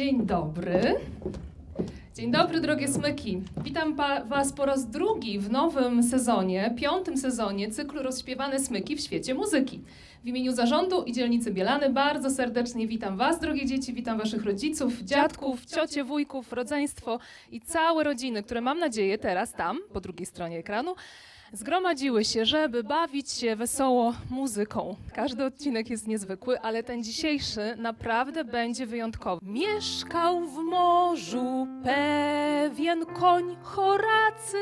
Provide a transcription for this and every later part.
Dzień dobry. Dzień dobry, drogie smyki. Witam Was po raz drugi w nowym sezonie, piątym sezonie cyklu Rozśpiewane smyki w świecie muzyki. W imieniu zarządu i dzielnicy Bielany bardzo serdecznie witam Was, drogie dzieci, witam Waszych rodziców, dziadków, ciocie, wujków, rodzeństwo i całe rodziny, które mam nadzieję teraz tam, po drugiej stronie ekranu, zgromadziły się, żeby bawić się wesoło muzyką. Każdy odcinek jest niezwykły, ale ten dzisiejszy naprawdę będzie wyjątkowy. Mieszkał w morzu pewien koń Horacy.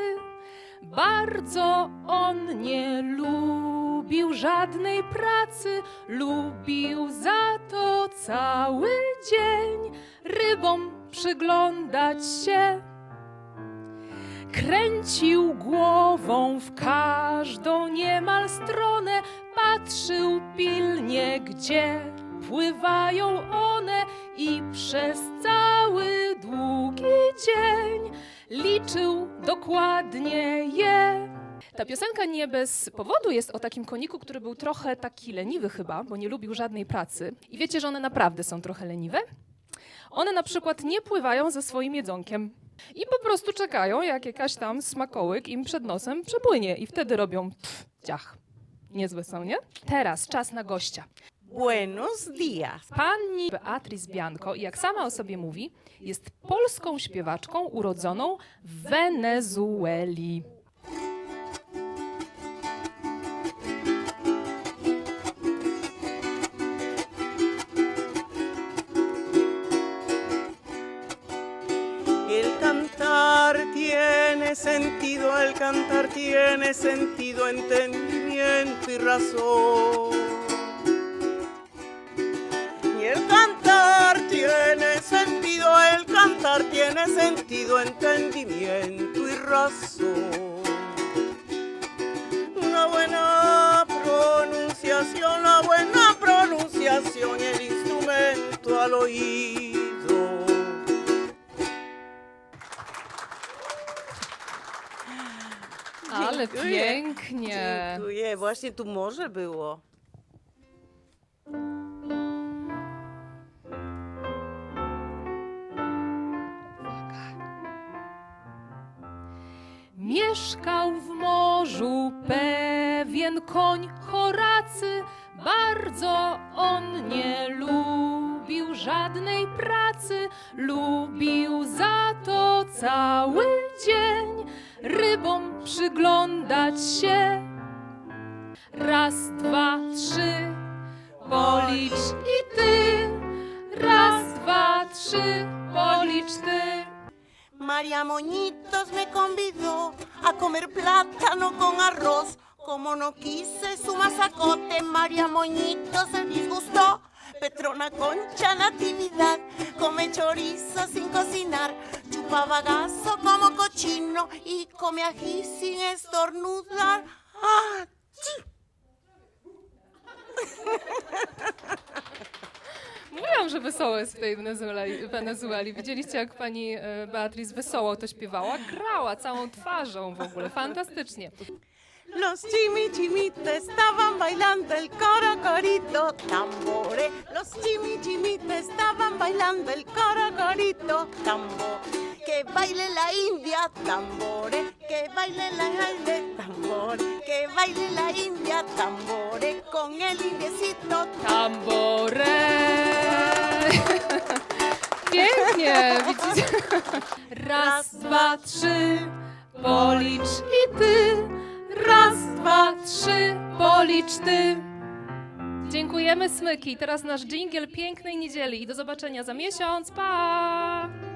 Bardzo on nie lubił żadnej pracy, lubił za to cały dzień rybom przyglądać się. Kręcił głową w każdą niemal stronę, patrzył pilnie, gdzie pływają one i przez cały długi dzień liczył dokładnie je. Ta piosenka nie bez powodu jest o takim koniku, który był trochę taki leniwy chyba, bo nie lubił żadnej pracy. I wiecie, że one naprawdę są trochę leniwe? One na przykład nie pływają ze swoim jedzonkiem. I po prostu czekają, jak jakaś tam smakołyk im przed nosem przepłynie i wtedy robią pff, ciach. Niezłe są, nie? Teraz czas na gościa. Buenos días. Pani Beatriz Bianco, jak sama o sobie mówi, jest polską śpiewaczką urodzoną w Wenezueli. Sentido, el cantar tiene sentido, entendimiento y razón. Y el cantar tiene sentido, el cantar tiene sentido, entendimiento y razón. Una buena pronunciación, una buena pronunciación y el instrumento al oído. Ale Dziękuję. pięknie. Dziękuję. Właśnie tu morze było. Mieszkał w morzu pewien koń Horacy, bardzo on nie lubił żadnej pracy, lubił za to cały dzień rybom przyglądać się. Raz, dwa, trzy, policz i ty. Raz, dwa, trzy, policz ty. María Moñitos me convidó a comer plátano con arroz. Como no quise su masacote, María Moñitos se disgustó. Petrona Concha Natividad come chorizo sin cocinar, bagazo como cochino y come ají sin estornudar. ¡Ah! chi! Mówiłam, że wesoło jest w tej Wenezueli. Wenezueli. Widzieliście, jak pani e, Beatriz wesoło to śpiewała? Grała całą twarzą w ogóle, fantastycznie. Los chimichimitos estaban bailando el corocorito tambore. Los chimichimitos estaban bailando el corocorito tambor. Que baile la India tambore, que baile la India tambore, que baile la India tambore con el indiecito Tambore! Pięknie, widzicie? Raz, dwa, trzy, policz i ty. Raz, dwa, trzy, policz ty. Dziękujemy Smyki. Teraz nasz dżingiel pięknej niedzieli i do zobaczenia za miesiąc. Pa!